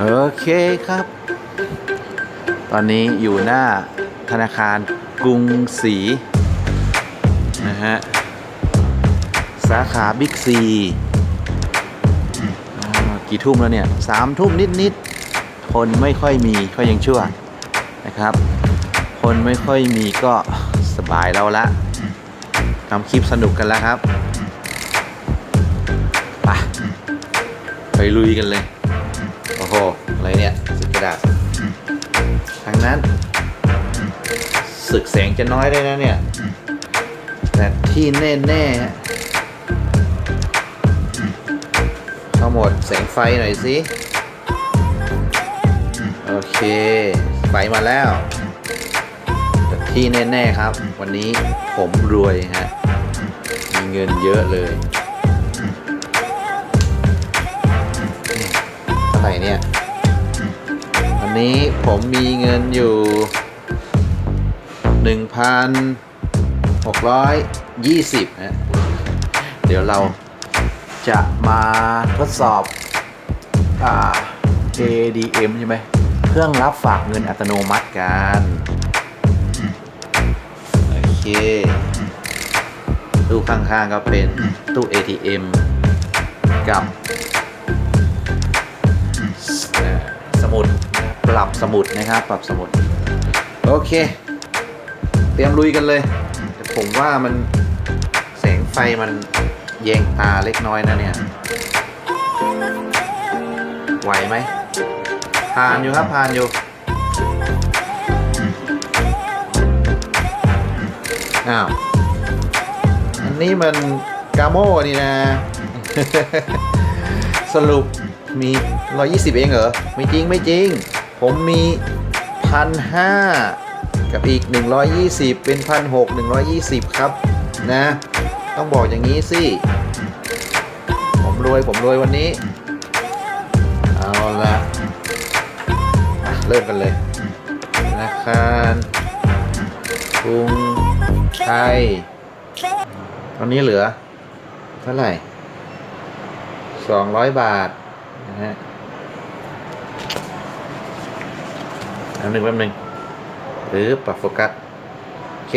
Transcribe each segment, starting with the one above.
โอเคครับ ตอนนี้อยู่หน้าธนาคารกรุงศรีนะฮะ สาขาบิ๊กซีกี่ทุ่มแล้วเนี่ยสามทุ่มนิดๆ คนไม่ค่อยมีก็ยังชั่วนะครับ คนไม่ค่อยมีก็สบายเราละทำคลิปสนุกกันแล้วครับ ไป ไปลุยกันเลย โอ้โห อะไรเนี่ยสึกกระดาษทางนั้นศึกแสงจะน้อยได้นะเนี่ย แต่ที่แน่ๆเข้าโหมดแสงไฟหน่อยสิโอเคไฟมาแล้วแต่ที่แน่ ๆ ครับ วันนี้ผมรวยฮะมีเงินเยอะเลย ร่เนี่ยวันนี้ผมมีเงินอยู่ 1,620นะเดี๋ยวเราจะมาทดสอบอ่า ADM ใช่ไหมเครื่องรับฝากเงินอัตโนมัติกันโอเคตู้ข้างๆก็เป็นตู้ ATM กับ มุด ปรับสมุดนะครับ ปรับสมุด โอเค เตรียมลุยกันเลยแต่ผมว่ามันแสงไฟมันแยงตาเล็กน้อยนะเนี่ย ไหวไหมผ่านอยู่ครับผ่านอยู่อ้าว อันนี้มันกาโม่นี่นะ สรุปมี 120เองเหรอ ไม่จริงไม่จริง ผมมีพันห้ากับอีก 120 เป็นพันหก120 ครับ นะ ต้องบอกอย่างนี้สิ ผมรวยผมรวยวันนี้ เอาละอะเริ่มกันเลยธนาคารกรุงไทย ตอนนี้เหลือ เท่าไหร่สองร้อยบาท นะฮะ อันหนึ่งแป๊บหนึ่งหรือปรับโฟกัส โอเค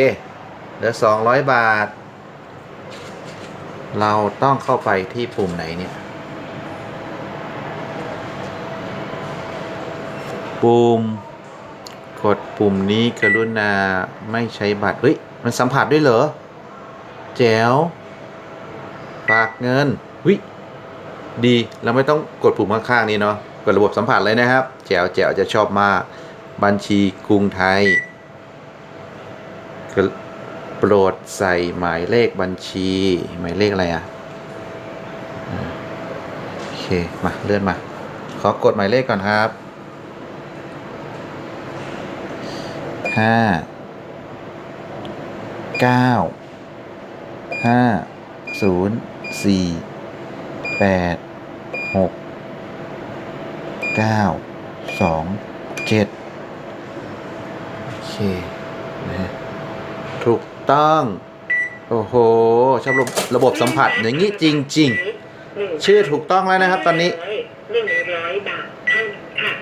เหลือสองร้อยบาท เราต้องเข้าไปที่ปุ่มไหนเนี่ย ปุ่ม กดปุ่มนี้กรุณาไม่ใช้บัตร เฮ้ย มันสัมผัสด้วยเหรอ แจ๋ว ฝากเงินวิดี เราไม่ต้องกดปุ่มข้างๆนี้เนาะกดระบบสัมผัสเลยนะครับ แจ๋วแจ๋วจะชอบมาก บัญชีกรุงไทย โปรดใส่หมายเลขบัญชี หมายเลขอะไรอะโอเค มาเลื่อนมา ขอกดหมายเลขก่อนครับห้าเก้าห้าศูนย์สี่แปดหกเก้าสองเจ็ด นะฮะถูกต้อง โอ้โห ชอบระบบระบบสัมผัสอย่างนี้จริง ๆ ชื่อถูกต้องแล้วนะครับตอนนี้หนึ่งร้อยบาทเท่านั้นค่ะ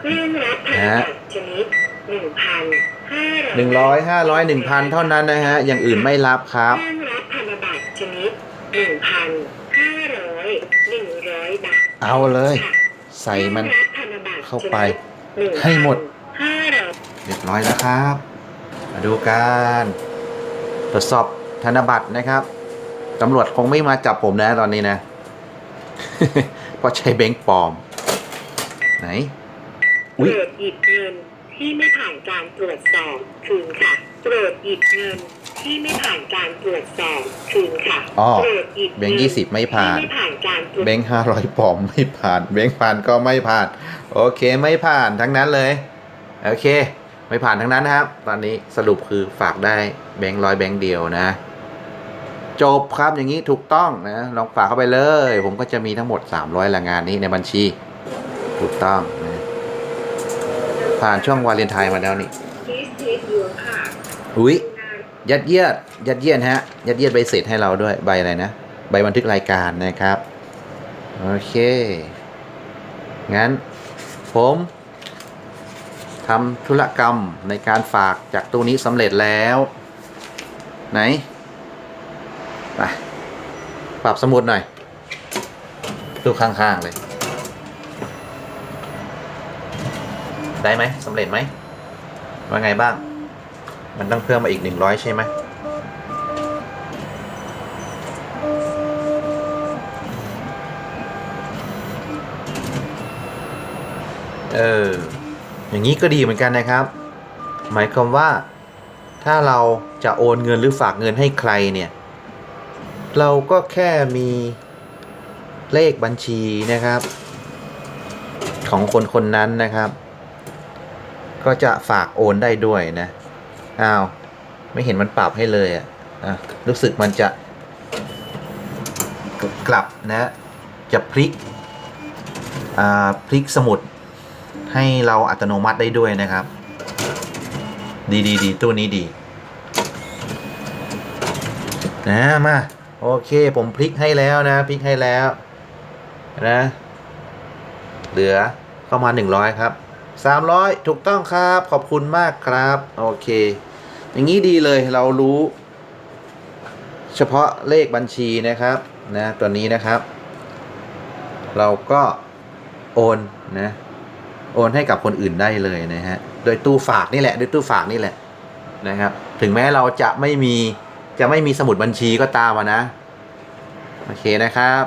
เครื่องรับธนบัตรชนิดหนึ่งพันห้าหนึ่งร้อยห้าร้อยหนึ่งพันเท่านั้นนะฮะ อย่างอื่นไม่รับครับเครื่องรับธนบัตรชนิดหนึ่งพันห้าร้อยหนึ่งร้อยบาทเอาเลยค่ะใส่มันเครื่องรับธนบัตรเข้าไปชนิดให้หมดห้าร้อย เรียบร้อยแล้วครับ มาดูกันตรวจสอบธนบัตรนะครับตำรวจคงไม่มาจับผมนะตอนนี้นะ เพราะใช้แบงค์ปลอม ไหนโปอุ๊ยรดหยิบเงินที่ไม่ผ่านการตรวจสอบคืนค่ะโปรดหยิบเงินที่ไม่ผ่านการตรวจสอบคืนค่ะอ๋อโปรดหยิบแบงค์ยี่สิบไม่ผ่านที่ไม่ผ่านการตรวจแบงค์ห้าร้อยปลอมไม่ผ่าน แบงค์พันก็ไม่ผ่าน โอเคไม่ผ่านทั้งนั้นเลย โอเค ไม่ผ่านทั้งนั้นนะครับ ตอนนี้สรุปคือฝากได้แบงค์ร้อยแบงค์เดียวนะ จบครับอย่างนี้ถูกต้องนะลองฝากเข้าไปเลย ผมก็จะมีทั้งหมด 300ละงานนี้ในบัญชี ถูกต้องนะผ่านช่วงวาเลนไทน์มาแล้วนี่อุ้ยยัดเยียดยัดเยียดฮะยัดเยียดใบเสร็จให้เราด้วยใบอะไรนะ ใบบันทึกรายการนะครับ โอเค งั้น ผม ทำธุรกรรมในการฝากจากตู้นี้สำเร็จแล้ว ไหนไปปรับสมุดหน่อยตู้ข้างๆเลย ได้ไหมสำเร็จไหมว่าไงบ้าง มันต้องเพิ่มมาอีกหนึ่งร้อยใช่ไหมเออ อย่างนี้ก็ดีเหมือนกันนะครับ หมายความว่าถ้าเราจะโอนเงินหรือฝากเงินให้ใครเนี่ย เราก็แค่มีเลขบัญชีนะครับ ของคนคนนั้นนะครับ ก็จะฝากโอนได้ด้วยนะอ้าวไม่เห็นมันปรับให้เลยอะอะรู้สึกมันจะกลับนะ จะพลิกอ่าพลิกสมุด ให้เราอัตโนมัติได้ด้วยนะครับ ดีดีดีตู้นี้ดีนะมาโอเคผมพลิกให้แล้วนะพลิกให้แล้วนะเหลือเข้ามา 100 ครับ 300 ถูกต้องครับขอบคุณมากครับโอเค อย่างนี้ดีเลยเรารู้ เฉพาะเลขบัญชีนะครับนะตัวนี้นะครับ เราก็โอนนะ โอนให้กับคนอื่นได้เลยนะฮะ โดยตู้ฝากนี่แหละ โดยตู้ฝากนี่แหละนะครับ ถึงแม้เราจะไม่มีจะไม่มีสมุดบัญชีก็ตามอะนะ โอเคนะครับ